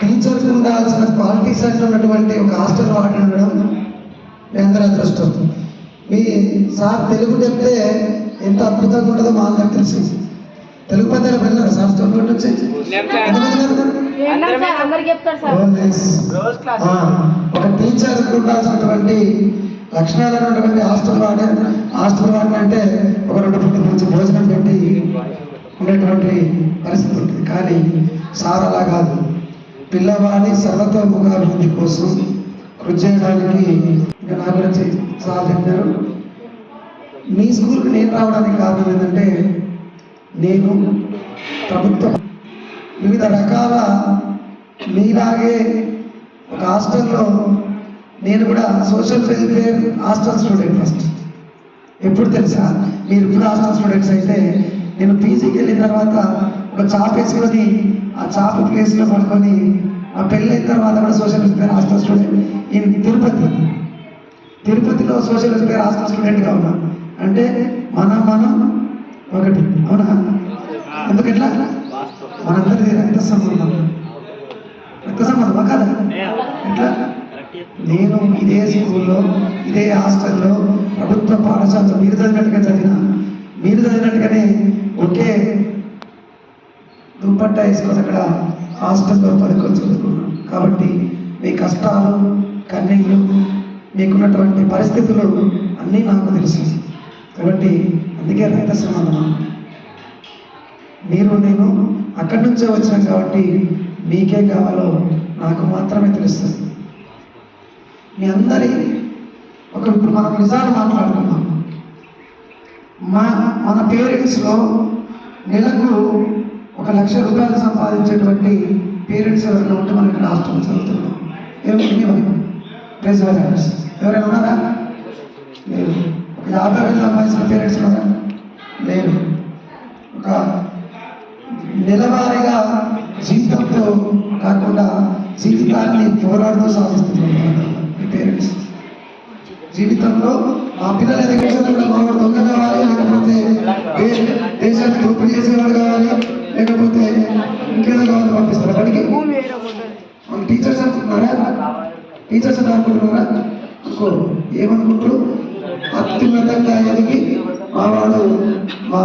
Teachers ఉండాల్సిన qualities అంటే ఉన్నటువంటి ఒక హాస్టల్ వార్డెన్ ఉండడం మీ అందరి అదృష్టం. మీ సార్ తెలుగు చెప్తే ఎంత అద్భుతంగా ఉంటుందో మా అందరికి తెలుసు. తెలుగు పద్యాలు వెళ్ళారు సార్ nice. ఆ, ఒక టీచర్ ఉండాల్సినటువంటి లక్షణాలు ఉన్నటువంటి హాస్టల్ వార్డెన్ హాస్టల్ వార్డెన్ అంటే ఒక రెండు పూట నుంచి భోజనం పెట్టి ఉండేటువంటి పరిస్థితి ఉంటుంది. కానీ సార్ అలా కాదు. పిల్లవాడి సర్వతోముఖాభివృద్ధి కోసం కృషి చేయడానికి ఇంకా నా గురించి సార్ చెప్పారు. మీ స్కూల్కి నేను రావడానికి కారణం ఏంటంటే నేను ప్రభుత్వం వివిధ రకాల మీలాగే ఒక హాస్టల్లో నేను కూడా social welfare hostel student first. ఎప్పుడు తెలుసా? మీరు ఇప్పుడు హాస్టల్ స్టూడెంట్స్ అయితే నేను పీజీకి వెళ్ళిన తర్వాత ఒక చాప్ వేసుకొని ఆ చాప్ ప్లేస్లో పడుకొని ఆ పెళ్ళైన తర్వాత కూడా social welfare hostel student in Tirupati తిరుపతిలో సోషల్ వెల్ఫేర్ హాస్టల్ స్టూడెంట్గా ఉన్నా. అంటే మనం మనం ఒకటి అవునా? ఎందుకు ఎట్లా మనందరిది రక్త సంబంధం. రక్త సంబంధమా కదా? ఎట్లా? నేను ఇదే స్కూల్లో ఇదే హాస్టల్లో ప్రభుత్వ పాఠశాలలో మీరు చదివినట్టుగా చదివినా మీరు చదివినట్టుగానే ఒకే దుప్పట్ట వేసుకొని అక్కడ హాస్టల్లో పడుకొని చదువుకున్నాను కాబట్టి మీ కష్టాలు కన్నీళ్ళు మీకున్నటువంటి పరిస్థితులు అన్నీ నాకు తెలుసు. కాబట్టి అందుకే రైత సమాధానం మీరు నేను అక్కడి నుంచే వచ్చాను కాబట్టి మీకే కావాలో నాకు మాత్రమే తెలుస్తుంది మీ అందరి ఒక ఇప్పుడు మనం నిజాలు మాట్లాడుకున్నాం మా మన పేరెంట్స్లో నెలకు ఒక లక్ష రూపాయలు సంపాదించేటువంటి పేరెంట్స్ ఎవరైనా ఉంటే మనం ఇక్కడ హాస్టల్ చదువుతున్నాం. ఏమి ఎవరైనా ఉన్నారా? లేదు. ఒక యాభై వేలు సంపాదించిన పేరెంట్స్ ఉన్నారా? లేదు. ఒక నెలవారీగా జీవితంతో కాకుండా జీవితాన్ని పోరాడుతూ సాధిస్తున్నారు ఈ పేరెంట్స్. జీవితంలో మా పిల్లలు ఎదిగించాలి కూడా దొంగ కావాలి లేకపోతే దేశాన్ని దోపిడీ చేసేవాడు కావాలి. లేకపోతే ఇంకేదో కావాలి పంపిస్తారు? అక్కడికి టీచర్స్ అనుకుంటున్నారా టీచర్స్ అని అనుకుంటున్నారా? అనుకో ఏమనుకుంటారు? అత్యున్నతంగా ఎదిగి మా వాడు మా